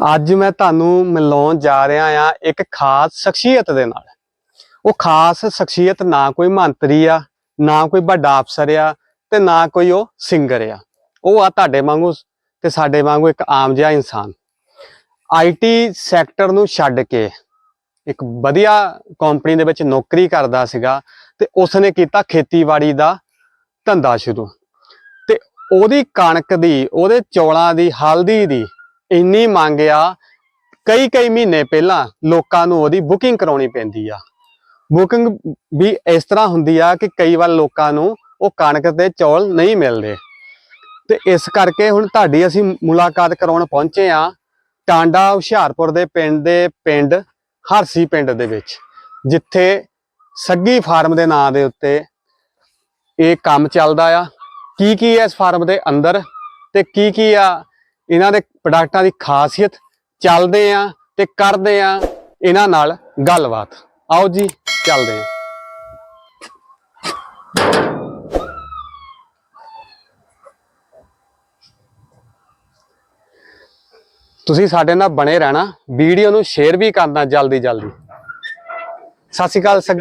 ਅੱਜ ਮੈਂ ਤੁਹਾਨੂੰ ਮਿਲਾਉਣ ਜਾ ਰਿਹਾ ਆ ਇੱਕ ਖਾਸ ਸ਼ਖਸੀਅਤ ਦੇ ਨਾਲ। ਉਹ ਖਾਸ ਸ਼ਖਸੀਅਤ ਨਾ ਕੋਈ ਮੰਤਰੀ ਆ, ਨਾ ਕੋਈ ਵੱਡਾ ਅਫਸਰ ਆ ਤੇ ਨਾ ਕੋਈ ਉਹ ਸਿੰਗਰ ਆ। ਉਹ ਆ ਤੁਹਾਡੇ ਵਾਂਗੂ ਤੇ ਸਾਡੇ ਵਾਂਗੂ ਇੱਕ ਆਮ ਜਿਹਾ ਇਨਸਾਨ। ਆਈਟੀ ਸੈਕਟਰ ਨੂੰ ਛੱਡ ਕੇ ਇੱਕ ਵਧੀਆ ਕੰਪਨੀ ਦੇ ਵਿੱਚ ਨੌਕਰੀ ਕਰਦਾ ਸੀਗਾ ਤੇ ਉਸਨੇ ਕੀਤਾ ਖੇਤੀਬਾੜੀ ਦਾ ਧੰਦਾ ਸ਼ੁਰੂ। ਤੇ ਉਹਦੀ ਕਣਕ ਦੀ, ਉਹਦੇ ਚੌਲਾਂ ਦੀ, ਹਲਦੀ ਦੀ ਇੰਨੀ ਮੰਗ ਆ, ਕਈ ਕਈ ਮਹੀਨੇ ਪਹਿਲਾਂ ਲੋਕਾਂ ਨੂੰ ਉਹਦੀ ਬੁਕਿੰਗ ਕਰਾਉਣੀ ਪੈਂਦੀ ਆ। ਬੁਕਿੰਗ ਵੀ ਇਸ ਤਰ੍ਹਾਂ ਹੁੰਦੀ ਆ ਕਿ ਕਈ ਵਾਰ ਲੋਕਾਂ ਨੂੰ ਉਹ ਕਣਕ ਤੇ ਚੌਲ ਨਹੀਂ ਮਿਲਦੇ। ਤੇ ਇਸ ਕਰਕੇ ਹੁਣ ਤੁਹਾਡੀ ਅਸੀਂ ਮੁਲਾਕਾਤ ਕਰਾਉਣ ਪਹੁੰਚੇ ਆ ਟਾਂਡਾ, ਹੁਸ਼ਿਆਰਪੁਰ ਦੇ ਪਿੰਡ ਦੇ ਪਿੰਡ, ਹਰਸੀ ਪਿੰਡ ਦੇ ਵਿੱਚ, ਜਿੱਥੇ ਸੱਗੀ ਫਾਰਮ ਦੇ ਨਾਂ ਦੇ ਉੱਤੇ ਇਹ ਕੰਮ ਚੱਲਦਾ ਆ। ਕੀ ਕੀ ਹੈ ਇਸ ਫਾਰਮ ਦੇ ਅੰਦਰ ਤੇ ਕੀ ਕੀ ਆ ਇਹਨਾਂ ਦੇ ਪ੍ਰੋਡਕਟਾਂ ਦੀ ਖਾਸੀਅਤ ਚੱਲਦੇ ਆ ਤੇ ਕਰਦੇ ਆ ਇਹਨਾਂ ਨਾਲ ਗੱਲਬਾਤ। ਆਓ ਜੀ ਚੱਲਦੇ ਆ। ਤੁਸੀਂ ਸਾਡੇ ਨਾਲ ਬਣੇ ਰਹਿਣਾ ਵੀਡੀਓ ਨੂੰ ਸ਼ੇਅਰ ਵੀ ਕਰਨਾ ਜਲਦੀ ਜਲਦੀ। ਸਤਿ ਸ਼੍ਰੀ ਅਕਾਲ ਸੱਗ-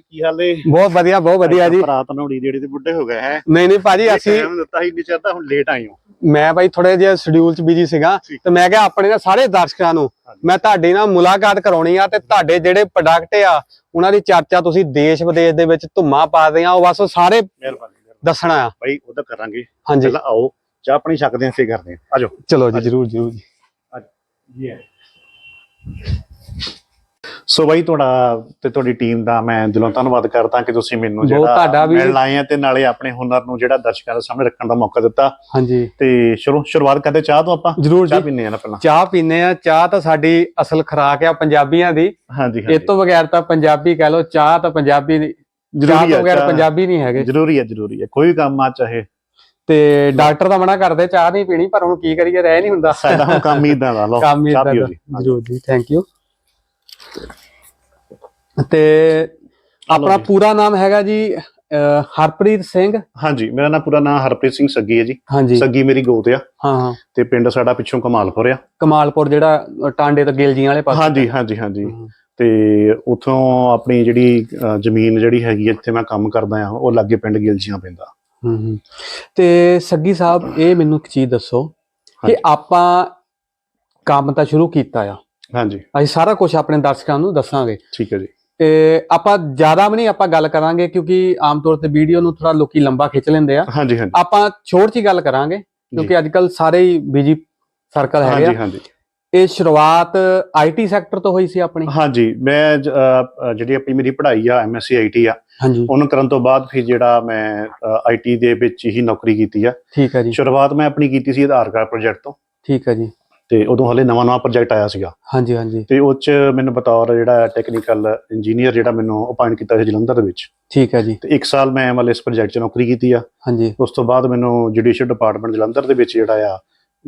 ਕੀ ਹਾਲ ਏ ਬਹੁਤ ਵਧੀਆ ਬਹੁਤ ਵਧੀਆ ਜੀ। ਰਾਤ ਨੌੜੀ ਜਿਹੜੇ ਤੇ ਬੁੱਢੇ ਹੋ ਗਏ ਹੈ। ਨਹੀਂ ਨਹੀਂ ਭਾਜੀ ਅਸੀਂ ਟਾਈਮ ਦਿੱਤਾ ਸੀ ਨਿਚਰ ਤਾਂ ਹੁਣ ਲੇਟ ਆਏ ਹੋ। ਮੈਂ ਭਾਈ ਥੋੜੇ ਜਿਹਾ ਸ਼ਡਿਊਲ ਚ ਬਿਜ਼ੀ ਸੀਗਾ। ਤੇ ਮੈਂ ਕਿਹਾ ਆਪਣੇ ਨਾ ਸਾਰੇ ਦਰਸ਼ਕਾਂ ਨੂੰ। ਮੈਂ ਤੁਹਾਡੀ ਨਾਲ ਮੁਲਾਕਾਤ ਕਰਾਉਣੀ ਆ ਤੇ ਤੁਹਾਡੇ ਜਿਹੜੇ ਪ੍ਰੋਡਕਟ ਆ ਉਹਨਾਂ ਦੀ ਚਰਚਾ ਤੁਸੀਂ ਦੇਸ਼ ਵਿਦੇਸ਼ ਦੇ ਵਿੱਚ ਧੁੰਮਾਂ ਪਾ ਰਹੇ ਆ ਉਹ ਬਸ ਸਾਰੇ। ਦੱਸਣਾ ਆ। ਭਾਈ ਉਹਦਾ ਕਰਾਂਗੇ। ਹਾਂਜੀ। ਪਹਿਲਾਂ ਆਓ ਚਾਹ ਪਾਣੀ ਛਕਦੇ ਆਂ ਫੇਰ ਕਰਦੇ ਆਂ ਆਜੋ। ਚਲੋ ਜੀ ਜਰੂਰ ਜਰੂਰ ਜੀ। ਜੀ ਸੋ ਬਾਈ ਤੁਹਾਡਾ ਤੇ ਤੁਹਾਡੀ ਟੀਮ ਦਾ ਮੈਂ ਦਿਲੋਂ ਧੰਨਵਾਦ ਕਰਦਾ ਕਿ ਤੁਸੀਂ ਮੈਨੂੰ ਜਿਹੜਾ ਮਿਲਣ ਆਏ ਆ ਤੇ ਨਾਲੇ ਆਪਣੇ ਹੁਨਰ ਨੂੰ ਜਿਹੜਾ ਦਰਸ਼ਕਾਂ ਦੇ ਸਾਹਮਣੇ ਰੱਖਣ ਦਾ ਮੌਕਾ ਦਿੱਤਾ। ਹਾਂਜੀ। ਤੇ ਸ਼ੁਰੂ ਸ਼ੁਰੂਆਤ ਕਰਦੇ ਚਾਹ ਤੋਂ ਆਪਾਂ? ਜਰੂਰ ਚਾਹ ਪੀਨੇ ਆ ਨਾ ਪਹਿਲਾਂ। ਚਾਹ ਪੀਨੇ ਆ। ਚਾਹ ਤਾਂ ਸਾਡੀ ਅਸਲ ਖੁਰਾਕ ਆ ਪੰਜਾਬੀਆਂ ਦੀ। ਹਾਂਜੀ ਇਹ ਤੋਂ ਬਗੈਰ ਤਾਂ ਪੰਜਾਬੀ ਕਹਿ ਲੋ ਚਾਹ ਤਾਂ ਪੰਜਾਬੀ ਦੀ ਜ਼ਰੂਰੀ ਹੈ ਬਗੈਰ। ਪੰਜਾਬੀ ਨਹੀਂ ਹੈਗੇ। ਜ਼ਰੂਰੀ ਹੈ ਜ਼ਰੂਰੀ ਹੈ ਕੋਈ ਕੰਮ ਆ ਚਾਹੇ। ਤੇ ਡਾਕਟਰ ਤਾਂ ਮਨਾ ਕਰਦੇ ਚਾਹ ਨਹੀਂ ਪੀਣੀ ਪਰ ਹੁਣ ਕੀ ਕਰੀਏ ਰਹਿ ਨਹੀਂ ਹੁੰਦਾ। ਸਾਡਾ ਹੁਣ ਕੰਮ ਹੀ ਇਦਾਂ ਦਾ ਹੀ ਚਾਹ ਪੀਓ ਦਾ। ਜੀ। ਜਰੂਰ ਜੀ ਥੈਂਕ ਯੂ ਤੇ ਆਪਣਾ। ਪੂਰਾ ਨਾਮ ਹੈਗਾ ਜੀ ਹਰਪ੍ਰੀਤ ਸਿੰਘ। ਹਾਂਜੀ ਮੇਰਾ ਨਾਮ ਪੂਰਾ ਨਾਮ ਹਰਪ੍ਰੀਤ ਸਿੰਘ ਸੱਗੀ ਹੈ ਜੀ। ਸੱਗੀ ਮੇਰੀ ਗੋਤ ਆ। ਹਾਂ ਹਾਂ। ਤੇ ਪਿੰਡ ਸਾਡਾ ਪਿੱਛੋਂ ਕਮਾਲਪੁਰ ਆ। ਕਮਾਲਪੁਰ ਜਿਹੜਾ ਟਾਂਡੇ ਤੋਂ ਗਿਲਜੀਆਂ ਵਾਲੇ ਪਾਸੇ। ਹਾਂਜੀ ਹਾਂਜੀ ਹਾਂਜੀ। ਤੇ ਉਥੋਂ ਆਪਣੀ ਜਿਹੜੀ ਜ਼ਮੀਨ ਜਿਹੜੀ ਹੈਗੀ ਜਿੱਥੇ ਮੈਂ ਕੰਮ ਕਰਦਾ ਆ ਉਹ ਲਾਗੇ ਪਿੰਡ ਗਿਲਜੀਆਂ ਪੈਂਦਾ। ਤੇ ਸੱਗੀ ਸਾਹਿਬ ਇਹ ਮੈਨੂੰ ਇੱਕ ਚੀਜ਼ ਦੱਸੋ ਕਿ। ਆਪਾਂ ਕੰਮ ਤਾਂ ਸ਼ੁਰੂ ਕੀਤਾ ਆ। ਹਾਂਜੀ। ਅਸੀਂ ਸਾਰਾ ਕੁਝ ਆਪਣੇ ਦਰਸ਼ਕਾਂ ਨੂੰ ਦੱਸਾਂਗੇ। ਠੀਕ ਹੈ ਜੀ। ਤੇ ਆਪਾਂ ਜ਼ਿਆਦਾ ਵੀ ਨਹੀਂ ਆਪਾਂ ਗੱਲ ਕਰਾਂਗੇ ਕਿਉਂਕਿ ਆਮ ਤੌਰ ਤੇ ਵੀਡੀਓ ਨੂੰ ਥੋੜਾ ਲੋਕੀ ਲੰਬਾ ਖਿੱਚ ਲੈਂਦੇ ਆ। ਹਾਂਜੀ ਹਾਂਜੀ। ਆਪਾਂ ਛੋਟ ਹੀ ਗੱਲ ਕਰਾਂਗੇ ਕਿਉਂਕਿ ਅੱਜ ਕੱਲ ਸਾਰੇ ਹੀ ਬਿਜ਼ੀ ਸਰਕਲ ਹੈਗੇ ਆ। ਹਾਂਜੀ ਇਹ ਸ਼ੁਰੂਆਤ ਆਈਟੀ ਸੈਕਟਰ ਤੋਂ ਹੋਈ ਸੀ ਆਪਣੀ? ਹਾਂਜੀ ਮੈਂ ਜ- ਜਿਹੜੀ ਆਪਣੀ ਮੇਰੀ ਪੜ੍ਹਾਈ ਆ ਐਮਐਸਸੀ ਆਈਟੀ ਆ ਉਹਨੂੰ ਕਰਨ ਤੋਂ ਬਾਅਦ ਫਿਰ ਜਿਹੜਾ ਮੈਂ ਆਈਟੀ ਦੇ ਵਿੱਚ ਹੀ ਨੌਕਰੀ ਕੀਤੀ ਆ। ਠੀਕ ਹੈ ਜੀ। ਸ਼ੁਰੂਆਤ ਮੈਂ ਆਪਣੀ ਕੀਤੀ ਸੀ ਆਧਾਰ ਕਾਰਡ ਪ੍ਰੋਜੈਕਟ ਤੋਂ। ਠੀਕ ਹੈ ਜੀ। ਤੇ ਉਦੋਂ ਹਲੇ ਨਵਾਂ ਨਵਾਂ ਪ੍ਰੋਜੈਕਟ ਆਇਆ ਸੀਗਾ। ਹਾਂਜੀ ਹਾਂਜੀ। ਤੇ ਉਹ 'ਚ ਮੈਨੂੰ ਬਤੌਰ ਜਿਹੜਾ ਟੈਕਨੀਕਲ ਇੰਜੀਨੀਅਰ ਜਿਹੜਾ ਮੈਨੂੰ ਅਪਾਇੰਟ ਕੀਤਾ ਸੀ ਜਲੰਧਰ ਦੇ ਵਿੱਚ। ਠੀਕ ਹੈ ਜੀ। ਤੇ 1 ਸਾਲ ਮੈਂ ਐਮਐਲਐਸ ਪ੍ਰੋਜੈਕਟ 'ਚ ਨੌਕਰੀ ਕੀਤੀ ਆ। ਹਾਂਜੀ। ਉਸ ਤੋਂ ਬਾਅਦ ਮੈਨੂੰ ਜੁਡੀਸ਼ੀਅਲ ਡਿਪਾਰਟਮੈਂਟ ਜਲੰਧਰ ਦੇ ਵਿੱਚ ਜਿਹੜਾ ਆ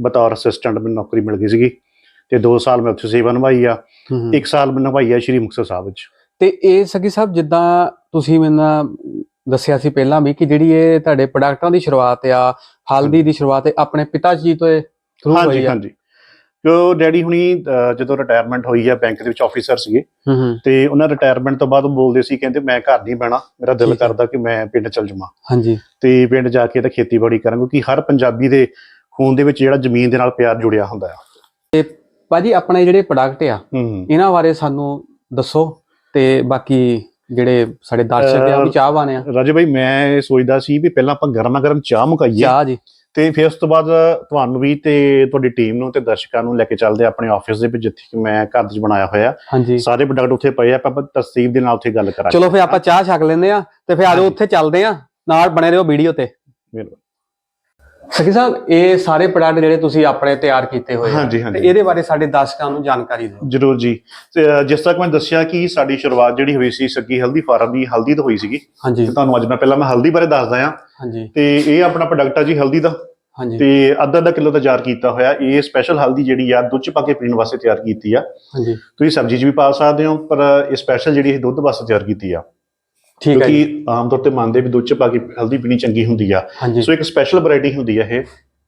ਬਤੌਰ ਅਸਿਸਟੈਂਟ ਮੈਨੂੰ ਨੌਕਰੀ ਮਿਲ ਗਈ ਸੀਗੀ। ਤੇ 2 ਸਾਲ ਮੈਂ ਉੱਥੇ ਸੇਵਾ ਨਿਭਾਈ ਆ। ਹਮ, ਹਮ। 1 ਸਾਲ ਮੈਂ ਨਿਭਾਈ ਆ ਸ਼੍ਰੀ ਮੁਕਤਸਰ ਸਾਹਿਬ ਵਿੱਚ। ਤੇ ਇਹ ਸਗੀ ਸਾਹਿਬ ਜਿੱਦਾਂ ਤੁਸੀਂ ਮੈਨੂੰ ਦੱਸਿਆ ਸੀ ਪਹਿਲਾਂ ਵੀ ਕਿ ਜਿਹੜੀ ਇਹ ਤੁਹਾਡੇ ਪ੍ਰੋਡਕਟਾਂ ਦੀ ਸ਼ੁਰੂਆਤ ਆ ਹਲਦੀ ਦੀ ਸ਼ੁਰੂਆਤ ਆਪਣੇ ਪਿਤਾ ਜੀ ਤੋਂ ਸ਼ੁਰੂ ਹੋਈ ਹਾਂਜੀ ਆ। ਹਾਂਜੀ। ਕਿਉਂ ਡੈਡੀ ਹੁਣੀ ਜਦੋਂ ਰਿਟਾਇਰਮੈਂਟ ਹੋਈ ਆ ਬੈਂਕ ਦੇ ਵਿੱਚ ਆਫੀਸਰ ਸੀਗੇ ਤੇ ਉਹਨਾਂ ਰਿਟਾਇਰਮੈਂਟ ਤੋਂ ਬਾਅਦ ਉਹ ਬੋਲਦੇ ਸੀ ਕਹਿੰਦੇ ਮੈਂ ਘਰ ਨਹੀਂ ਬਹਿਣਾ ਮੇਰਾ ਦਿਲ। ਕਰਦਾ ਕਿ ਮੈਂ ਪਿੰਡ ਚਲ ਜਾਵਾਂ। ਹਾਂਜੀ। ਤੇ ਪਿੰਡ ਜਾ ਕੇ ਤਾਂ ਖੇਤੀਬਾੜੀ ਕਰਾਂ ਕਿਉਂਕਿ ਹਰ ਪੰਜਾਬੀ ਦੇ ਖੂਨ ਦੇ ਵਿੱਚ ਜਿਹੜਾ ਜ਼ਮੀਨ ਦੇ ਨਾਲ ਪਿਆਰ ਜੁੜਿਆ ਹੁੰਦਾ ਆ। ਭਾਜੀ ਆਪਣੇ ਜਿਹੜੇ ਪ੍ਰੋਡਕਟ ਆ ਇਹਨਾਂ ਬਾਰੇ ਸਾਨੂੰ ਦੱਸੋ ਤੇ ਬਾਕੀ ਜਿਹੜੇ ਸਾਡੇ ਦਰਸ਼ਕ ਆ ਉਹ ਚਾਹਵਾਨ ਆ। ਰਾਜੇ ਭਾਈ ਮੈਂ ਸੋਚਦਾ ਸੀ ਵੀ ਪਹਿਲਾਂ ਆਪਾਂ ਗਰਮਾ ਗਰਮ ਚਾਹ ਮੁਕਾਈਏ। ਚਾਹ ਜੀ। ਤੇ ਫਿਰ ਉਸ ਤੋਂ ਬਾਅਦ ਤੁਹਾਨੂੰ ਵੀ ਤੇ ਤੁਹਾਡੀ ਟੀਮ ਨੂੰ ਤੇ ਦਰਸ਼ਕਾਂ ਨੂੰ ਲੈ ਕੇ ਚੱਲਦੇ ਆ ਆਪਣੇ ਆਫਿਸ ਦੇ ਵਿੱਚ ਜਿੱਥੇ ਕਿ ਮੈਂ ਘਰ 'ਚ ਬਣਾਇਆ ਹੋਇਆ ਸਾਰੇ ਪ੍ਰੋਡਕਟ ਉੱਥੇ ਪਏ ਆ ਆਪਾਂ ਤਸਦੀਕ ਦੇ ਨਾਲ ਉੱਥੇ ਗੱਲ ਕਰਾਂਗੇ ਚਲੋ ਫੇ ਆਪਾਂ ਚਾਹ ਛਕ ਲੈਂਦੇ ਆ ਤੇ ਫੇ ਆਜੋ। ਉੱਥੇ ਚੱਲਦੇ ਆ ਨਾਲ ਬਣੇ ਰਹੋ ਵੀਡੀਓ ਤੇ ਮਿਹਰਬਾਨੀ। ਸਕੀ ਸਾਹਿਬ ਇਹ ਸਾਰੇ ਪ੍ਰੋਡਕਟ ਜਿਹੜੇ ਤੁਸੀਂ ਆਪਣੇ ਤਿਆਰ ਕੀਤੇ ਹੋਏ ਆ ਹਾਂਜੀ ਤੇ ਇਹਦੇ ਬਾਰੇ ਸਾਡੇ ਦਰਸ਼ਕਾਂ ਨੂੰ ਜਾਣਕਾਰੀ ਦਿਓ। ਜਰੂਰ ਜੀ। ਤੇ ਅ, ਜਿਸ ਤੱਕ ਮੈਂ ਦੱਸਿਆ ਕਿ ਸਾਡੀ ਸ਼ੁਰੂਆਤ ਜਿਹੜੀ ਹੋਈ ਸੀ ਸੱਗੀ ਹਲਦੀ ਫਾਰਮ ਦੀ ਹਲਦੀ ਤੋਂ ਹੋਈ ਸੀਗੀ। ਹਾਂਜੀ। ਤੇ ਤੁਹਾਨੂੰ ਅੱਜ ਮੈਂ ਪਹਿਲਾਂ ਮੈਂ ਹਲਦੀ ਬਾਰੇ ਦੱਸਦਾ ਆ ਹਾਂਜੀ। ਤੇ ਇਹ ਆਪਣਾ ਪ੍ਰੋਡਕਟ ਆ ਜੀ ਹਲਦੀ ਦਾ। ਹਾਂਜੀ। ਤੇ ਅੱਧਾ ਅੱਧਾ ਕਿਲੋ ਦਾ ਤਿਆਰ ਕੀਤਾ ਹੋਇਆ। ਇਹ ਸਪੈਸ਼ਲ ਹਲਦੀ ਜਿਹੜੀ ਆ ਦੁੱਧ ਚ ਪਾ ਕੇ ਪੀਣ ਵਾਸਤੇ ਤਿਆਰ ਕੀਤੀ ਆ। ਹਾਂਜੀ। ਤੁਸੀਂ ਸਬਜ਼ੀ 'ਚ ਵੀ ਪਾ ਸਕਦੇ ਹੋ ਪਰ ਇਹ ਸਪੈਸ਼ਲ ਜਿਹੜੀ ਇਹ ਦੁੱਧ ਵਾਸਤੇ ਤਿਆਰ ਕੀਤੀ ਆ। ਠੀਕ ਹੈ ਕਿਉਂਕਿ ਆਮ ਤੌਰ ਤੇ ਮੰਨਦੇ ਵੀ ਦੁੱਧ ਚ ਪਾ ਕੇ ਹਲਦੀ ਪੀਣੀ ਚੰਗੀ ਹੁੰਦੀ ਆ। ਹਾਂਜੀ। ਸੋ ਇੱਕ ਸਪੈਸ਼ਲ ਵੈਰਾਈਟੀ ਹੁੰਦੀ ਆ ਇਹ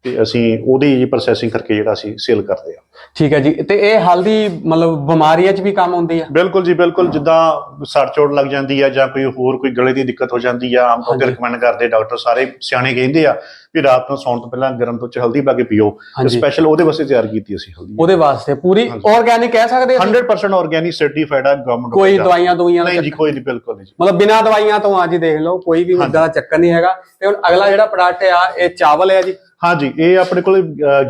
ਤੇ ਅਸੀਂ ਉਹਦੀ ਜੀ ਪ੍ਰੋਸੈਸਿੰਗ ਕਰਕੇ ਜਿਹੜਾ ਅਸੀਂ ਸੇਲ ਕਰਦੇ ਆ। ਠੀਕ ਹੈ ਜੀ ਤੇ ਇਹ ਹਲਦੀ ਮਤਲਬ ਬਿਮਾਰੀਆਂ 'ਚ ਵੀ ਕੰਮ ਆਉਂਦੀ ਆ? ਬਿਲਕੁਲ ਜੀ ਬਿਲਕੁਲ। ਜਿੱਦਾਂ ਸੱਟ ਚੋਟ ਲੱਗ ਜਾਂਦੀ ਆ ਜਾਂ ਕੋਈ ਹੋਰ ਕੋਈ ਗਲੇ ਦੀ ਦਿੱਕਤ ਹੋ ਜਾਂਦੀ ਆ ਆਮ ਤੌਰ ਤੇ ਹਾਂਜੀ। ਰეკਮੈਂਡ ਕਰਦੇ ਡਾਕਟਰ ਸਾਰੇ ਸਿਆਣੇ ਕਹਿੰਦੇ ਆ ਵੀ ਰਾਤ ਨੂੰ ਸੌਣ ਤੋਂ ਪਹਿਲਾਂ ਗਰਮ ਦੁੱਧ ਚ ਹਲਦੀ ਪਾ ਕੇ ਪੀਓ। ਸਪੈਸ਼ਲ ਉਹਦੇ ਵਾਸਤੇ ਤਿਆਰ ਕੀਤੀ ਅਸੀਂ ਹਲਦੀ। ਉਹਦੇ ਵਾਸਤੇ ਪੂਰੀ। ਆਰਗੈਨਿਕ ਕਹਿ ਸਕਦੇ ਅਸੀਂ? 100% ਆਰਗੈਨਿਕ ਸਰਟੀਫਾਈਡ ਆ ਗਵਰਨਮੈਂਟ ਕੋਈ ਦਵਾਈਆਂ ਦੁਈਆਂ ਦਾ ਨਹੀਂ ਜੀ ਕੋਈ ਨਹੀਂ ਬਿਲਕੁਲ ਨਹੀਂ ਮਤਲਬ ਬਿਨਾਂ ਦਵਾਈਆਂ ਤੋਂ ਅੱਜ ਦੇਖ ਲਓ ਕੋਈ ਵੀ। ਮੁੱਦਾ ਦਾ ਚੱਕਰ ਨਹੀਂ ਹੈਗਾ। ਤੇ ਹੁਣ ਅਗਲਾ ਜਿਹੜਾ ਪ੍ਰੋਡਕਟ ਆ ਇਹ ਚਾਵਲ ਹੈ ਜੀ। ਹਾਂਜੀ ਇਹ ਆਪਣੇ ਕੋਲ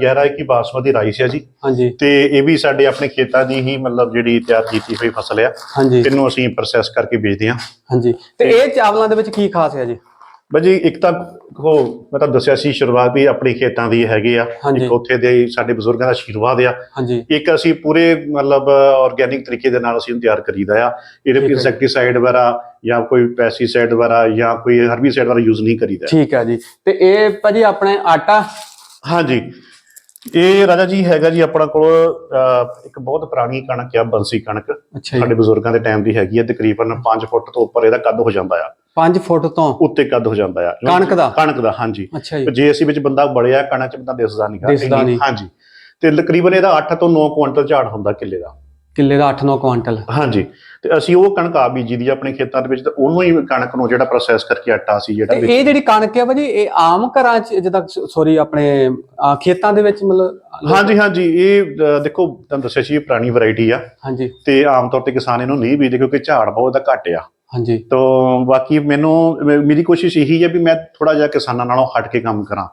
11 21 ਬਾਸਮਤੀ ਰਾਈਸ ਹੈ ਜੀ। ਹਾਂਜੀ। ਤੇ ਇਹ ਵੀ ਸਾਡੇ ਆਪਣੇ ਖੇਤਾਂ ਦੀ ਹੀ ਮਤਲਬ ਜਿਹੜੀ ਤਿਆਰ ਕੀਤੀ ਹੋਈ ਫਸਲ ਆ। ਇਹਨੂੰ ਅਸੀਂ ਪ੍ਰੋਸੈਸ ਕਰਕੇ ਵੇਚਦੇ ਹਾਂ। ਹਾਂਜੀ। ਤੇ ਇਹ ਚਾਵਲਾਂ ਦੇ ਵਿੱਚ ਕੀ ਖਾਸ ਹੈ ਜੀ? ਬਾਜੀ ਇੱਕ ਤਾਂ ਉਹ ਮੈਂ ਤਾਂ ਦੱਸਿਆ ਸੀ ਸ਼ੁਰੂਆਤ ਵੀ ਆਪਣੇ ਖੇਤਾਂ ਦੀ ਹੈਗੇ ਆ। ਹਾਂਜੀ। ਇੱਕ ਉੱਥੇ ਦੇ ਸਾਡੇ ਬਜ਼ੁਰਗਾਂ ਦਾ ਆਸ਼ੀਰਵਾਦ ਆ। ਹਾਂਜੀ। ਇੱਕ ਅਸੀਂ ਪੂਰੇ ਮਤਲਬ ਆਰਗੈਨਿਕ ਤਰੀਕੇ ਦੇ ਨਾਲ ਅਸੀਂ ਇਹਨੂੰ ਤਿਆਰ ਕਰੀਦਾ ਆ। ਇਹਦੇ ਠੀਕ ਹੈ। ਇਨਸੈਕਟੀਸਾਈਡ ਵਗੈਰਾ ਜਾਂ ਕੋਈ ਪੈਸਟੀਸਾਈਡ ਵਗੈਰਾ ਜਾਂ ਕੋਈ ਹਰਬੀਸਾਈਡ ਵਗੈਰਾ ਯੂਜ਼ ਨਹੀਂ ਕਰੀਦਾ। ਠੀਕ ਹੈ ਜੀ। ਤੇ ਇਹ ਭਾਜੀ ਆਪਣੇ ਆਟਾ? ਹਾਂਜੀ। ਇਹ ਰਾਜਾ ਜੀ ਹੈਗਾ ਜੀ ਆਪਣਾ ਕੋਲ ਅਹ, ਇੱਕ ਬਹੁਤ ਪੁਰਾਣੀ ਕਣਕ ਆ ਬੰਸੀ ਕਣਕ। ਅੱਛਾ ਸਾਡੇ ਬਜ਼ੁਰਗਾਂ ਦੇ ਟਾਈਮ ਦੀ ਹੈਗੀ ਆ ਤਕਰੀਬਨ 5 ਫੁੱਟ ਤੋਂ ਉੱਪਰ ਇਹਦਾ ਕੱਦ ਹੋ ਜਾਂਦਾ ਆ। 5 ਫੁੱਟ ਤੋਂ ਉੱਤੇ ਕੱਦ ਹੋ ਜਾਂਦਾ ਆ। ਕਣਕ ਦਾ? ਕਣਕ ਦਾ ਹਾਂਜੀ। ਅੱਛਾ ਜੀ। ਅਸੀਂ ਵਿੱਚ ਬੰਦਾ ਬੜਿਆ ਕਣਕ ਚ ਬੰਦਾ ਦਿਸਦਾ ਨਹੀਂ ਦਿਸਦਾ ਨਹੀਂ। ਹਾਂਜੀ। ਤੇ ਤਕਰੀਬਨ ਇਹਦਾ 8 ਤੋਂ 9 ਕੁਇੰਟਲ ਝਾੜ ਹੁੰਦਾ ਕਿੱਲੇ ਦਾ। ਕਿੱਲੇ ਦਾ 8-9 ਕੁਆਂਟਲ ਹਾਂਜੀ। ਤੇ ਅਸੀਂ ਉਹ ਕਣਕ ਆ ਬੀਜੀ ਦੀ ਆਪਣੇ ਖੇਤਾਂ ਦੇ ਵਿੱਚ ਤੇ ਉਹਨੂੰ ਹੀ ਕਣਕ ਨੂੰ ਜਿਹੜਾ ਪ੍ਰੋਸੈਸ ਕਰਕੇ ਆਟਾ ਸੀ ਜਿਹੜਾ ਇਹ ਜਿਹੜੀ ਕਣਕ ਹੈ ਭਾਜੀ ਇਹ ਆਮ ਘਰਾਂ 'ਚ ਜਿੱਦਾਂ ਸੋਰੀ ਆਪਣੇ ਖੇਤਾਂ ਦੇ ਵਿੱਚ ਮਤਲਬ ਹਾਂਜੀ ਹਾਂਜੀ। ਇਹ ਦੇਖੋ ਤੁਹਾਨੂੰ ਦੱਸਿਆ ਸੀ ਇਹ ਪੁਰਾਣੀ ਵੈਰਾਈਟੀ ਆ। ਹਾਂਜੀ। ਤੇ ਆਮ ਤੌਰ ਤੇ ਕਿਸਾਨ ਇਹਨੂੰ ਨਹੀਂ ਬੀਜਦੇ ਕਿਉਂਕਿ ਝਾੜ ਬਹੁਤ ਦਾ ਘੱਟ ਆ। ਹਾਂਜੀ। ਤੋਂ ਬਾਕੀ ਮੈਨੂੰ ਮੇ- ਮੇਰੀ ਕੋਸ਼ਿਸ਼ ਇਹੀ ਹੈ ਵੀ ਮੈਂ ਥੋੜਾ ਜਿਹਾ ਕਿਸਾਨਾਂ ਨਾਲੋਂ ਹਟ ਕੇ ਕੰਮ ਕਰਾਂ।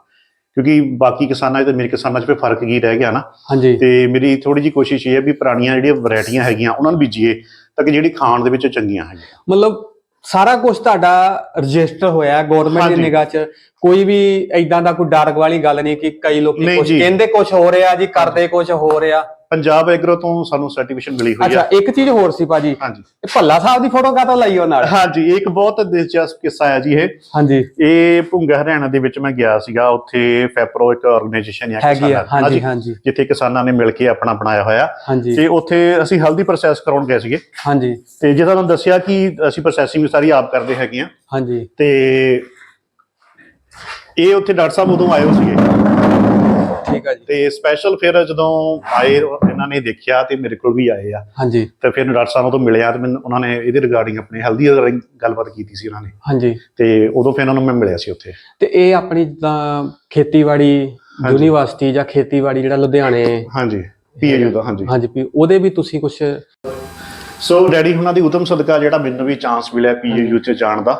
ਕਿਉਂਕਿ ਬਾਕੀ ਕਿਸਾਨਾਂ 'ਚ ਤੇ ਮੇਰੇ ਕਿਸਾਨਾਂ 'ਚ ਫਿਰ ਫ਼ਰਕ ਕੀ ਰਹਿ ਗਿਆ ਨਾ। ਹਾਂਜੀ। ਤੇ ਮੇਰੀ ਥੋੜੀ ਜੀ ਕੋਸ਼ਿਸ਼ ਇਹ ਹੈ ਵੀ ਪੁਰਾਣੀਆਂ ਜਿਹੜੀਆਂ ਵੈਰਾਈਟੀਆਂ ਹੈਗੀਆਂ ਉਹਨਾਂ ਨੂੰ ਬੀਜੀਏ ਤਾਂ ਕਿ ਜਿਹੜੀ ਖਾਣ ਦੇ ਵਿੱਚ ਚੰਗੀਆਂ ਹੈਗੀਆਂ। ਮਤਲਬ ਸਾਰਾ ਕੁਝ ਤੁਹਾਡਾ ਰਜਿਸਟਰ ਹੋਇਆ ਗਵਰਨਮੈਂਟ ਦੀ ਹਾਂਜੀ। ਨਿਗਾਹ 'ਚ। ਕੋਈ ਵੀ ਐਦਾਂ ਦਾ ਕੋਈ ਡਰ ਵਾਲੀ ਗੱਲ ਨਹੀਂ ਕਿ ਕਈ ਲੋਕੀ ਨਹੀਂ ਕੁਝ ਜੀ। ਕਹਿੰਦੇ ਕੁਝ ਹੋ ਰਿਹਾ ਜੀ ਕਰਦੇ ਕੁਝ ਹੋ ਰਿਹਾ। ਪੰਜਾਬ ਐਗਰੋ ਤੋਂ ਸਾਨੂੰ ਸਰਟੀਫਿਕੇਸ਼ਨ ਮਿਲੀ ਹੋਈ ਅੱਛਾ ਆ ਇੱਕ ਚੀਜ਼ ਹੋਰ ਸੀ ਭਾਜੀ। ਹਾਂਜੀ। ਇਹ ਭੱਲਾ ਸਾਹਿਬ ਦੀ ਫੋਟੋ ਕਾਹਤੋਂ ਲਾਈ ਉਹ ਨਾਲ? ਹਾਂਜੀ ਇੱਕ ਬਹੁਤ ਦਿਲਚਸਪ ਕਿੱਸਾ ਹੈ ਜੀ ਇਹ। ਹਾਂਜੀ। ਇਹ ਭੁੰਗਾ ਹਰਿਆਣਾ ਦੇ ਵਿੱਚ ਮੈਂ ਗਿਆ ਸੀਗਾ ਉੱਥੇ ਫੈਪਰੋ ਇੱਕ ਆਰਗੇਨਾਈਜੇਸ਼ਨ ਹੈ ਕਿਸਾਨਾਂ ਹਾਂਜੀ ਦੀ, ਹਾਂਜੀ। ਜਿੱਥੇ ਕਿਸਾਨਾਂ ਨੇ ਮਿਲ ਕੇ ਆਪਣਾ ਬਣਾਇਆ ਹੋਇਆ। ਤੇ ਉੱਥੇ ਅਸੀਂ ਹਲਦੀ ਪ੍ਰੋਸੈਸ ਕਰਾਉਣ ਗਏ ਸੀਗੇ। ਹਾਂਜੀ। ਤੇ ਜਿੱਦਾਂ ਤੁਹਾਨੂੰ ਦੱਸਿਆ ਕਿ ਅਸੀਂ ਪ੍ਰੋਸੈਸਿੰਗ ਸਾਰੀ ਆਪ ਕਰਦੇ ਹੈਗੇ ਆ ਹਾਂਜੀ। ਤੇ ਇਹ ਉੱਥੇ ਡਾਕਟਰ ਸਾਹਿਬ ਉਦੋਂ ਆਏ ਹੋ ਸੀਗੇ। ਠੀਕ ਆ ਜੀ। ਤੇ ਸਪੈਸ਼ਲ ਫਿਰ ਜਦੋਂ ਆਏ ਇਹਨਾਂ ਨੇ ਦੇਖਿਆ ਤੇ ਮੇਰੇ ਕੋਲ ਵੀ ਆਏ ਆ। ਹਾਂਜੀ। ਤੇ ਫਿਰ ਡਾਕਟਰ ਸਾਹਿਬ ਤੋਂ ਮਿਲਿਆ ਤੇ ਮੈਨੂੰ ਉਹਨਾਂ ਨੇ ਇਹਦੇ ਰਿਗਾਰਡਿੰਗ ਆਪਣੇ ਹਲਦੀ ਰਿਗਾਰਡਿੰਗ ਗੱਲਬਾਤ ਕੀਤੀ ਸੀ ਉਹਨਾਂ ਨੇ। ਹਾਂਜੀ। ਤੇ ਉਦੋਂ ਫਿਰ ਉਹਨਾਂ ਨੂੰ ਮੈਂ ਮਿਲਿਆ ਸੀ ਉੱਥੇ। ਤੇ ਇਹ ਆਪਣੀ ਜਿੱਦਾਂ ਖੇਤੀਬਾੜੀ। ਯੂਨੀਵਰਸਿਟੀ ਜਾਂ ਖੇਤੀਬਾੜੀ ਜਿਹੜਾ ਲੁਧਿਆਣੇ ਹਾਂਜੀ। ਪੀਏਯੂ ਦਾ ਹਾਂਜੀ। ਹਾਂਜੀ ਉਹਦੇ ਵੀ ਤੁਸੀਂ ਕੁਝ ਸੋ ਡੈਡੀ ਹੁਣਾਂ ਦੀ ਉਦਮ ਸਦਕਾ ਜਿਹੜਾ ਮੈਨੂੰ ਵੀ ਚਾਂਸ ਮਿਲਿਆ ਪੀਏਯੂ ਚ ਜਾਣ ਦਾ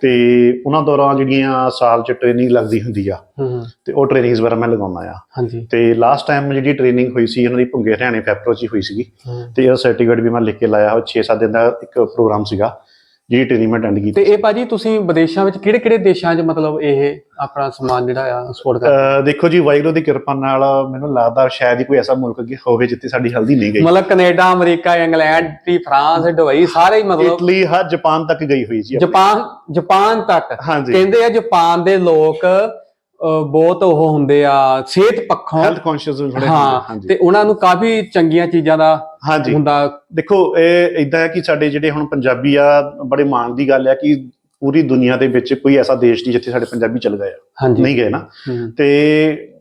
ਤੇ ਉਹਨਾਂ ਦੌਰਾਨ ਜਿਹੜੀਆਂ ਸਾਲ ਚ ਟ੍ਰੇਨਿੰਗ ਲੱਗਦੀ ਹੁੰਦੀ ਆ ਤੇ ਉਹ ਟ੍ਰੇਨਿੰਗਸ ਵਗੈਰਾ ਮੈਂ ਲਗਾਉਣਾ ਆ। ਹਾਂਜੀ। ਤੇ ਲਾਸਟ ਟਾਈਮ ਜਿਹੜੀ ਟ੍ਰੇਨਿੰਗ ਹੋਈ ਸੀ ਇਹਨਾਂ ਦੀ ਭੁੰਗੇ ਹਰਿਆਣੇ ਫੈਪਰੋ ਚ ਹੀ ਹੋਈ ਸੀਗੀ। ਤੇ ਇਹ ਸਰਟੀਫਿਕੇਟ ਵੀ ਮੈਂ ਲਿਖ ਕੇ ਲਾਇਆ ਹੋਇਆ 6-7 ਦਿਨ ਦਾ ਇੱਕ ਪ੍ਰੋਗਰਾਮ ਸੀਗਾ। ਜਿਹੜੀ ਟ੍ਰੇਨਿੰਗ ਮੈਂ ਅਟੈਂਡ ਤੇ ਇਹ ਭਾਜੀ ਤੁਸੀਂ ਵਿਦੇਸ਼ਾਂ ਵਿੱਚ ਕਿਹੜੇ ਕਿਹੜੇ ਦੇਸ਼ਾਂ 'ਚ ਮਤਲਬ ਇਹ ਆਪਣਾ ਸਮਾਨ ਜਿਹੜਾ ਆ ਐਕਸਪੋਰਟ ਕਰ ਅਹ ਦੇਖੋ ਜੀ ਵਾਹਿਗੁਰੂ ਦੀ ਕਿਰਪਾ ਨਾਲ ਮੈਨੂੰ ਲੱਗਦਾ ਸ਼ਾਇਦ ਹੀ ਕੋਈ ਐਸਾ ਮੁਲਕ ਅੱਗੇ ਹੋਵੇ ਜਿੱਥੇ ਸਾਡੀ ਹਲਦੀ ਨਹੀਂ ਗਈ। ਮਤਲਬ ਕੈਨੇਡਾ ਅਮਰੀਕਾ ਇੰਗਲੈਂਡ ਟੀ ਫਰਾਂਸ ਦੁਬਈ ਸਾਰੇ ਹੀ ਮਤਲਬ ਇਟਲੀ ਹਰ ਜਾਪਾਨ ਤੱਕ ਗਈ ਹੋਈ ਜੀ ਜਾਪਾਨ ਜਾਪਾਨ ਤੱਕ? ਹਾਂਜੀ। ਕਹਿੰਦੇ ਆ ਜਾਪਾਨ ਦੇ ਲੋਕ ਬਹੁਤ ਉਹ ਹੁੰਦੇ ਆ ਸਿਹਤ ਪੱਖੋਂ ਹੈਲਥ ਕੌਨਸ਼ੀਅਸ ਥੋੜੇ ਹਾਂ ਹਾਂਜੀ। ਤੇ ਉਹਨਾਂ ਨੂੰ ਕਾਫੀ ਚੰਗੀਆਂ ਚੀਜ਼ਾਂ ਦਾ ਹੁੰਦਾ। ਦੇਖੋ ਇਹ ਇਦਾਂ ਹੈ ਕਿ ਸਾਡੇ ਜਿਹੜੇ ਹੁਣ ਪੰਜਾਬੀ ਆ ਬੜੇ ਮਾਣ ਦੀ ਗੱਲ ਹੈ ਕਿ ਪੂਰੀ ਦੁਨੀਆ ਦੇ ਵਿੱਚ ਕੋਈ ਐਸਾ ਦੇਸ਼ ਨਹੀਂ ਜਿੱਥੇ ਸਾਡੇ ਪੰਜਾਬੀ ਚੱਲ ਗਏ ਆ। ਨਹੀਂ ਗਏ ਨਾ। ਹੂੰ, ਤੇ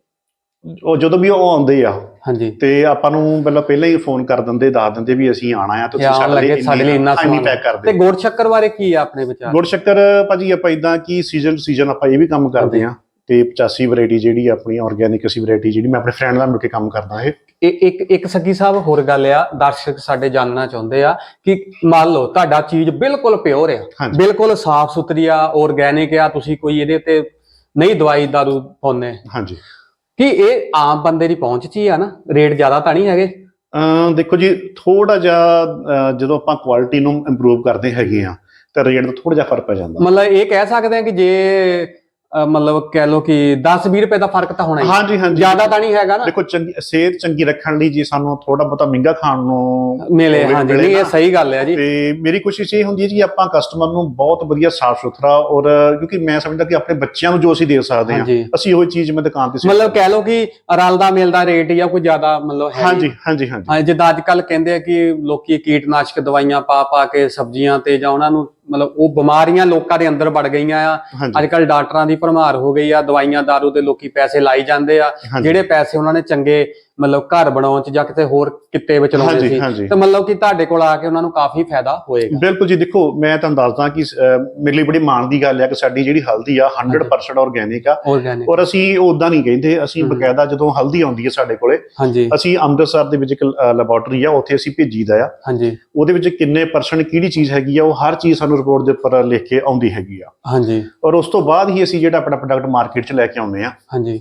ਉਹ ਜਦੋਂ ਵੀ ਉਹ ਆਉਂਦੇ ਆ ਹਾਂਜੀ। ਤੇ ਆਪਾਂ ਨੂੰ ਪਹਿਲਾਂ ਪਹਿਲਾਂ ਹੀ ਫੋਨ ਕਰ ਦਿੰਦੇ ਦੱਸ ਦਿੰਦੇ ਵੀ ਅਸੀਂ ਆਣਾ ਆ ਕਿ ਆਉਣ ਲੱਗੇ ਸਾਡੇ ਲਈ ਇੰਨਾ ਸਮਾਨ ਪੈਕ ਕਰ ਤੇ ਗੁੜ ਸ਼ੱਕਰ ਬਾਰੇ ਕੀ ਆ ਆਪਣੇ ਵਿਚਾਰ? ਗੁੜ ਸ਼ੱਕਰ ਭਾਜੀ ਆਪਾਂ ਇਦਾਂ ਕਿ ਸੀਜ਼ਨ ਟੂ ਸੀਜ਼ਨ ਆਪਾਂ ਇਹ ਵੀ ਕੰਮ ਕਰਦੇ ਆ ਤੇ 85 ਵੈਰਾਈਟੀ ਜਿਹੜੀ ਆਪਣੀ ਆਰਗੇਨਿਕ ਅਸੀਂ ਵੈਰਾਈਟੀ ਜਿਹੜੀ ਮੈਂ ਆਪਣੇ ਫਰੈਂਡ ਨਾਲ ਮਿਲ ਕੇ ਕੰਮ ਕਰਦਾ ਇਹ। ਇਹ ਇੱਕ ਇੱਕ ਸੱਗੀ ਸਾਹਿਬ ਹੋਰ ਗੱਲ ਆ ਦਰਸ਼ਕ ਸਾਡੇ ਜਾਣਨਾ ਚਾਹੁੰਦੇ ਆ ਕਿ ਮੰਨ ਲਓ ਤੁਹਾਡਾ ਚੀਜ਼ ਬਿਲਕੁਲ ਪਿਓਰ ਆ। ਬਿਲਕੁਲ ਸਾਫ਼ ਸੁਥਰੀ ਆ ਆਰਗੈਨਿਕ ਆ ਤੁਸੀਂ ਕੋਈ ਇਹਦੇ ਤੇ ਨਹੀਂ ਦਵਾਈ ਦਾਰੂ ਪਾਉਂਦੇ। ਹਾਂਜੀ। ਕਿ ਇਹ ਆਮ ਬੰਦੇ ਦੀ ਪਹੁੰਚ 'ਚ ਹੀ ਆ ਨਾ ਰੇਟ ਜ਼ਿਆਦਾ ਤਾਂ ਨਹੀਂ ਹੈਗੇ? ਦੇਖੋ ਜੀ ਥੋੜਾ ਜਿਹਾ ਜਦੋਂ ਆਪਾਂ ਕੁਆਲਿਟੀ ਨੂੰ ਇੰਪਰੂਵ ਕਰਦੇ ਹੈਗੇ ਆ ਤਾਂ ਰੇਟ ਦਾ ਥੋੜਾ ਜਿਹਾ ਫ਼ਰਕ ਪੈ ਜਾਂਦਾ। ਮਤਲਬ ਇਹ ਕਹਿ ਸਕਦੇ ਆ ਕਿ ਜੇ ਅ, ਮਤਲਬ ਕਹਿ ਲਓ ਕਿ 10-20 ਰੁਪਏ ਦਾ ਫ਼ਰਕ ਤਾਂ ਹੋਣਾ ਹੀ। ਹਾਂਜੀ ਹਾਂਜੀ। ਜ਼ਿਆਦਾ ਤਾਂ ਨਹੀਂ ਹੈਗਾ ਨਾ। ਦੇਖੋ ਚੰਗੀ ਸਿਹਤ ਚੰਗੀ ਰੱਖਣ ਲਈ ਜੀ ਸਾਨੂੰ ਥੋੜਾ ਬਹੁਤਾ ਮਹਿੰਗਾ ਖਾਣ ਨੂੰ ਮਿਲੇ ਹੋਵੇ, ਹਾਂਜੀ। ਮਿਲੇ ਨਹੀਂ ਇਹ ਨਾ। ਸਹੀ ਗੱਲ ਹੈ ਜੀ। ਤੇ ਮੇਰੀ ਕੋਸ਼ਿਸ਼ ਇਹ ਹੁੰਦੀ ਹੈ ਜੀ ਆਪਾਂ ਕਸਟਮਰ ਨੂੰ ਬਹੁਤ ਵਧੀਆ ਸਾਫ਼ ਸੁਥਰਾ ਔਰ ਕਿਉਂਕਿ ਮੈਂ ਸਮਝਦਾ ਕਿ ਆਪਣੇ ਬੱਚਿਆਂ ਨੂੰ ਜੋ ਅਸੀਂ ਦੇ ਸਕਦੇ ਹਾਂ ਹਾਂਜੀ। ਅਸੀਂ ਉਹੀ ਚੀਜ਼ ਮੈਂ ਦੁਕਾਨ ਤੇ ਮਤਲਬ ਕਹਿ ਲਓ ਕਿ ਰਲਦਾ ਮਿਲਦਾ ਰੇਟ ਜਾਂ ਕੋਈ ਜ਼ਿਆਦਾ ਮਤਲਬ ਹੈ ਹਾਂਜੀ ਹਾਂਜੀ ਹਾਂਜੀ। ਹਾਂ ਜਿੱਦਾਂ ਅੱਜ ਕੱਲ ਕਹਿੰਦੇ ਆ ਕਿ ਲੋਕੀ ਕੀਟਨਾਸ਼ਕ ਦਵਾਈਆਂ ਪਾ ਪਾ ਕੇ ਸਬਜ਼ੀਆਂ ਤੇ ਜਾਂ ਉਹਨਾਂ ਨੂੰ ਮਤਲਬ ਉਹ ਬਿਮਾਰੀਆਂ ਲੋਕਾਂ ਦੇ ਅੰਦਰ ਵੜ ਗਈਆਂ ਆ। ਹਾਂਜੀ। ਅੱਜ ਕੱਲ ਡਾਕਟਰਾਂ ਦੀ ਭਰਮਾਰ ਹੋ ਗਈ ਆ ਦਵਾਈਆਂ ਦਾਰੂ ਤੇ ਲੋਕੀ ਪੈਸੇ ਲਾਈ ਜਾਂਦੇ ਆ। ਜਿਹੜੇ ਪੈਸੇ ਉਹਨਾਂ ਨੇ ਚੰਗੇ ਮਤਲਬ ਘਰ ਬਣਾਉਣ ਚ ਜਾਂ ਕਿਤੇ ਹੋਰ ਕਿੱਤੇ ਵਿੱਚ ਲਾਉਂਦੇ ਸੀ ਤੇ ਮਤਲਬ ਕਿ ਤੁਹਾਡੇ ਕੋਲ ਆ ਕੇ ਉਹਨਾਂ ਨੂੰ ਕਾਫੀ ਫਾਇਦਾ ਹੋਏਗਾ। ਬਿਲਕੁਲ ਜੀ ਦੇਖੋ ਮੈਂ ਤੁਹਾਨੂੰ ਦੱਸਦਾ ਕਿ ਮੇਰੇ ਲਈ ਬੜੀ ਮਾਣ ਦੀ ਗੱਲ ਹੈ ਕਿ ਸਾਡੀ ਜਿਹੜੀ ਹਲਦੀ ਆ 100% ਆਰਗੇਨਿਕ ਆ। ਔਰ ਅਸੀਂ ਉਦਾਂ ਨਹੀਂ ਕਹਿੰਦੇ ਅਸੀਂ। ਬਕਾਇਦਾ ਜਦੋਂ ਹਲਦੀ ਆਉਂਦੀ ਹੈ ਸਾਡੇ ਕੋਲੇ ਅਸੀਂ ਅੰਮ੍ਰਿਤਸਰ ਦੇ ਵਿੱਚ ਇੱਕ ਲੈਬੋਰਟਰੀ ਆ ਉੱਥੇ ਅਸੀਂ ਭੇਜੀਦਾ ਆ। ਹਾਂਜੀ। ਉਹਦੇ ਵਿੱਚ ਕਿੰਨੇ ਪਰਸੈਂਟ ਕਿਹੜੀ ਚੀਜ਼ ਹੈਗੀ ਆ ਉਹ ਹਰ ਚੀਜ਼ ਸਾਨੂੰ ਰਿਪੋਰਟ ਦੇ ਉੱਪਰ ਲਿਖ ਕੇ ਆਉਂਦੀ ਹੈਗੀ ਆ। ਹਾਂਜੀ। ਔਰ ਉਸ ਤੋਂ ਬਾਅਦ ਹੀ ਅਸੀਂ ਜਿਹੜਾ ਆਪਣਾ ਪ੍ਰੋਡਕਟ ਮਾਰਕੀਟ 'ਚ ਲੈ ਕੇ ਆਉਂਦੇ ਆ। ਹਾਂਜੀ।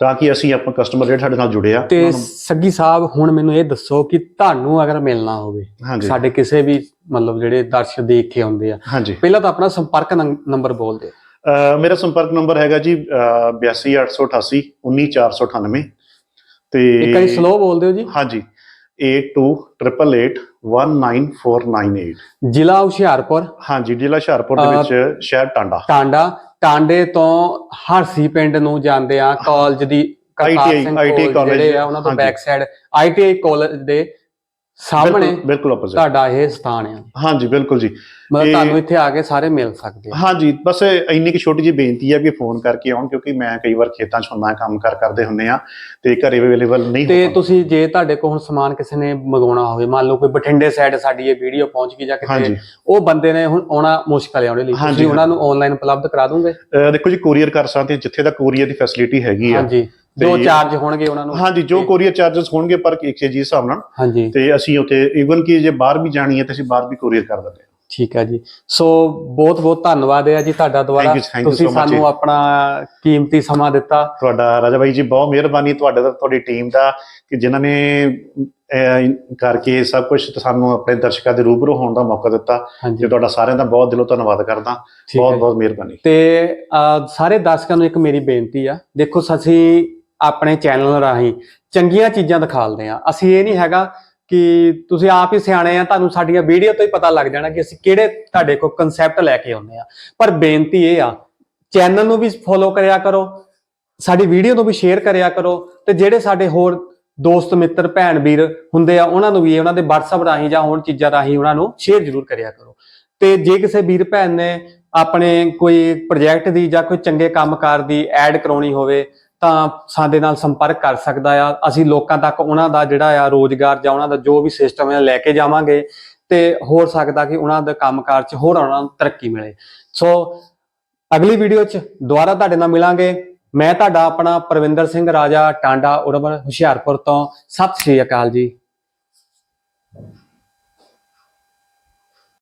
ਤਾਂ ਕਿ ਅਸੀਂ ਆਪਣਾ ਕਸਟਮਰ ਜਿਹੜੇ ਸਾਡੇ ਨਾਲ ਜੁੜੇ ਆ ਤੇ ਸੱਗੀ ਸਾਹਿਬ ਹੁਣ ਮੈਨੂੰ ਇਹ ਦੱਸੋ ਕਿ ਤੁਹਾਨੂੰ ਅਗਰ ਮਿਲਣਾ ਹੋਵੇ ਸਾਡੇ ਕਿਸੇ ਵੀ ਮਤਲਬ ਜਿਹੜੇ ਦਰਸ਼ਕ ਦੇਖ ਕੇ ਆਉਂਦੇ ਆ ਪਹਿਲਾਂ ਤਾਂ ਆਪਣਾ ਸੰਪਰਕ ਨੰਬਰ ਬੋਲ ਦਿਓ। ਮੇਰਾ ਸੰਪਰਕ ਨੰਬਰ ਹੈਗਾ ਜੀ ਅਹ 82888 19498 ਤੇ ਇੱਕ ਵਾਰੀ ਸਲੋ ਬੋਲ ਦਿਓ ਜੀ। ਹਾਂਜੀ। 8288199498 ਜ਼ਿਲ੍ਹਾ ਹੁਸ਼ਿਆਰਪੁਰ। ਹਾਂਜੀ ਜ਼ਿਲ੍ਹਾ ਹੁਸ਼ਿਆਰਪੁਰ ਦੇ ਵਿੱਚ ਸ਼ਹਿਰ ਟਾਂਡਾ। ਟਾਂਡਾ। ਟਾਂਡੇ ਤੋਂ ਹਰਸੀ ਪਿੰਡ ਨੂੰ ਜਾਂਦੇ ਆ ਕਾਲਜ ਦੀ ਕਰਤਾਰ ਕਾਲਜ ਕਾਲਜ, ਜਿਹੜੇ ਆ ਉਹਨਾਂ ਤੋਂ ਹਾਂਜੀ। ਬੈਕ ਸਾਈਡ ਆਈਟੀਆਈ ਕਾਲਜ ਦੇ ਸਾਹਮਣੇ ਬਿਲਕੁਲ- ਆਪੋਜ਼ਿਟ ਤੁਹਾਡਾ ਇਹ ਸਥਾਨ ਆ। ਹਾਂਜੀ ਬਿਲਕੁਲ ਜੀ। ਮਤਲਬ ਤੁਹਾਨੂੰ ਇੱਥੇ ਆ ਕੇ ਸਾਰੇ ਮਿਲ ਸਕਦੇ ਆ। ਹਾਂਜੀ ਬਸ ਇੰਨੀ ਕਿ ਛੋਟੀ ਜਿਹੀ ਬੇਨਤੀ ਹੈ ਕਿ ਫੋਨ ਕਰਕੇ ਆਉਣ ਕਿਉਂਕਿ ਮੈਂ ਕਈ ਵਾਰ ਖੇਤਾਂ 'ਚ ਹੁੰਦਾ ਕੰਮ ਕਰ ਕਰਦੇ ਹੁੰਨੇ ਆ ਤੇ ਘਰੇ ਅਵੇਲੇਬਲ ਨਹੀਂ ਤੇ ਹੁੰਦਾ। ਤੁਸੀਂ ਜੇ ਤੁਹਾਡੇ ਕੋਲ ਹੁਣ ਸਮਾਨ ਕਿਸੇ ਨੇ ਮੰਗਵਾਉਣਾ ਹੋਵੇ ਮੰਨ ਲਓ ਕੋਈ ਬਠਿੰਡੇ ਸਾਈਡ ਸਾਡੀ ਇਹ ਵੀਡੀਓ ਪਹੁੰਚ ਗਈ ਜਾਂ ਕਿਤੇ ਉਹ ਬੰਦੇ ਨੇ ਹੁਣ ਆਉਣਾ ਮੁਸ਼ਕਲ ਹੈ ਉਹਦੇ ਲਈ। ਤੁਸੀਂ ਉਹਨਾਂ ਨੂੰ ਆਨਲਾਈਨ ਉਪਲਬਧ ਕਰਾ ਦੋਗੇ? ਦੇਖੋ ਜੀ ਕੋਰੀਅਰ ਕਰ ਸਕਦੇ ਜਿੱਥੇ ਦਾ ਕੋਰੀਅਰ ਦੀ ਫੈਸਿਲਿਟੀ ਹੈਗੀ ਆ। ਹਾਂਜੀ। ਜੋ ਚਾਰਜ ਹੋਣਗੇ ਉਹਨਾਂ ਨੂੰ। ਹਾਂਜੀ ਜੋ ਕੋਰੀਅਰ ਚਾਰजेस ਹੋਣਗੇ ਪਰ 1 ਕੇਜੀ ਹਿਸਾਬ ਨਾਲ। ਹਾਂਜੀ। ਤੇ ਅਸੀਂ ਉੱਥੇ ਈਵਨ ਕਿ ਜੇ ਬਾਹਰ ਵੀ ਜਾਣੀ ਹੈ ਤੇ ਅਸੀਂ ਬਾਹਰ ਵੀ ਕੋਰੀਅਰ ਕਰ ਦਿੰਦੇ ਹਾਂ। ਠੀਕ ਹੈ ਜੀ। ਸੋ ਬਹੁਤ ਬਹੁਤ ਧੰਨਵਾਦ ਹੈ ਜੀ ਤੁਹਾਡਾ ਦੁਆਰਾ। ਤੁਸੀਂ ਸਾਨੂੰ ਜੀ। ਆਪਣਾ ਕੀਮਤੀ ਸਮਾਂ ਦਿੱਤਾ। ਤੁਹਾਡਾ ਰਾਜਾ ਬਾਈ ਜੀ ਬਹੁਤ ਮਿਹਰਬਾਨੀ ਤੁਹਾਡੇ ਦਾ ਤੁਹਾਡੀ ਟੀਮ ਦਾ ਕਿ ਜਿਨ੍ਹਾਂ ਨੇ ਕਰਕੇ ਸਭ ਕੁਝ ਸਾਨੂੰ ਆਪਣੇ ਦਰਸ਼ਕਾਂ ਦੇ ਰੂਬਰੂ ਹੋਣ ਦਾ ਮੌਕਾ ਦਿੱਤਾ। ਤੇ ਤੁਹਾਡਾ ਸਾਰਿਆਂ ਦਾ ਬਹੁਤ ਦਿਲੋਂ ਧੰਨਵਾਦ ਕਰਦਾ। ਬਹੁਤ ਬਹੁਤ ਮਿਹਰਬਾਨੀ। ਤੇ ਸਾਰੇ ਦਰਸ਼ਕਾਂ ਨੂੰ ਇੱਕ ਮੇਰੀ ਬੇਨਤੀ ਆ। ਦੇਖੋ ਅਸੀਂ ਆਪਣੇ ਚੈਨਲ ਰਾਹੀਂ ਚੰਗੀਆਂ ਚੀਜ਼ਾਂ ਦਿਖਾਲਦੇ ਆ ਅਸੀਂ ਇਹ ਨਹੀਂ ਹੈਗਾ ਕਿ ਤੁਸੀਂ ਆਪ ਹੀ ਸਿਆਣੇ ਆ, ਤੁਹਾਨੂੰ ਸਾਡੀਆਂ ਵੀਡੀਓ ਤੋਂ ਹੀ ਪਤਾ ਲੱਗ ਜਾਣਾ ਕਿ ਅਸੀਂ ਕਿਹੜੇ ਤੁਹਾਡੇ ਕੋਲ ਕਨਸੈਪਟ ਲੈ ਕੇ ਆਉਂਦੇ ਆ ਪਰ ਬੇਨਤੀ ਇਹ ਆ ਚੈਨਲ ਨੂੰ ਵੀ ਫੋਲੋ ਕਰਿਆ ਕਰੋ, ਸਾਡੀ ਵੀਡੀਓ ਨੂੰ ਵੀ ਸ਼ੇਅਰ ਕਰਿਆ ਕਰੋ ਤੇ ਜਿਹੜੇ ਸਾਡੇ ਹੋਰ ਦੋਸਤ, ਮਿੱਤਰ, ਭੈਣ, ਵੀਰ ਹੁੰਦੇ ਆ, ਉਹਨਾਂ ਨੂੰ ਵੀ ਉਹਨਾਂ ਦੇ WhatsApp ਰਾਹੀਂ ਜਾਂ ਹੋਰ ਚੀਜ਼ਾਂ ਰਾਹੀਂ ਉਹਨਾਂ ਨੂੰ ਸ਼ੇਅਰ ਜ਼ਰੂਰ ਕਰਿਆ ਕਰੋ। ਤੇ ਜੇ ਕਿਸੇ ਵੀਰ, ਭੈਣ ਨੇ ਆਪਣੇ ਕੋਈ ਪ੍ਰੋਜੈਕਟ ਦੀ ਜਾਂ ਕੋਈ ਚੰਗੇ ਕੰਮਕਾਰ ਦੀ ਐਡ ਕਰਾਉਣੀ ਹੋਵੇ ਤਾਂ ਸਾਡੇ ਨਾਲ ਸੰਪਰਕ ਕਰ ਸਕਦਾ ਆ। ਅਸੀਂ ਲੋਕਾਂ ਤੱਕ ਉਹਨਾਂ ਦਾ ਜਿਹੜਾ ਆ ਰੋਜ਼ਗਾਰ ਜਾਂ ਉਹਨਾਂ ਦਾ ਜੋ ਵੀ ਸਿਸਟਮ ਹੈ ਲੈ ਕੇ ਜਾਵਾਂਗੇ ਤੇ ਹੋ ਸਕਦਾ ਕਿ ਉਹਨਾਂ ਦੇ ਕੰਮਕਾਰ 'ਚ ਹੋਰ ਉਹਨਾਂ ਨੂੰ ਤਰੱਕੀ ਮਿਲੇ। ਸੋ ਅਗਲੀ ਵੀਡੀਓ 'ਚ ਦੁਬਾਰਾ ਤੁਹਾਡੇ ਨਾਲ ਮਿਲਾਂਗੇ। ਮੈਂ ਤੁਹਾਡਾ ਆਪਣਾ ਪ੍ਰਵਿੰਦਰ ਸਿੰਘ ਰਾਜਾ, ਟਾਂਡਾ ਉਰਬਨ ਹੁਸ਼ਿਆਰਪੁਰ ਤੋਂ। ਸਤਿ ਸ਼੍ਰੀ ਅਕਾਲ ਜੀ।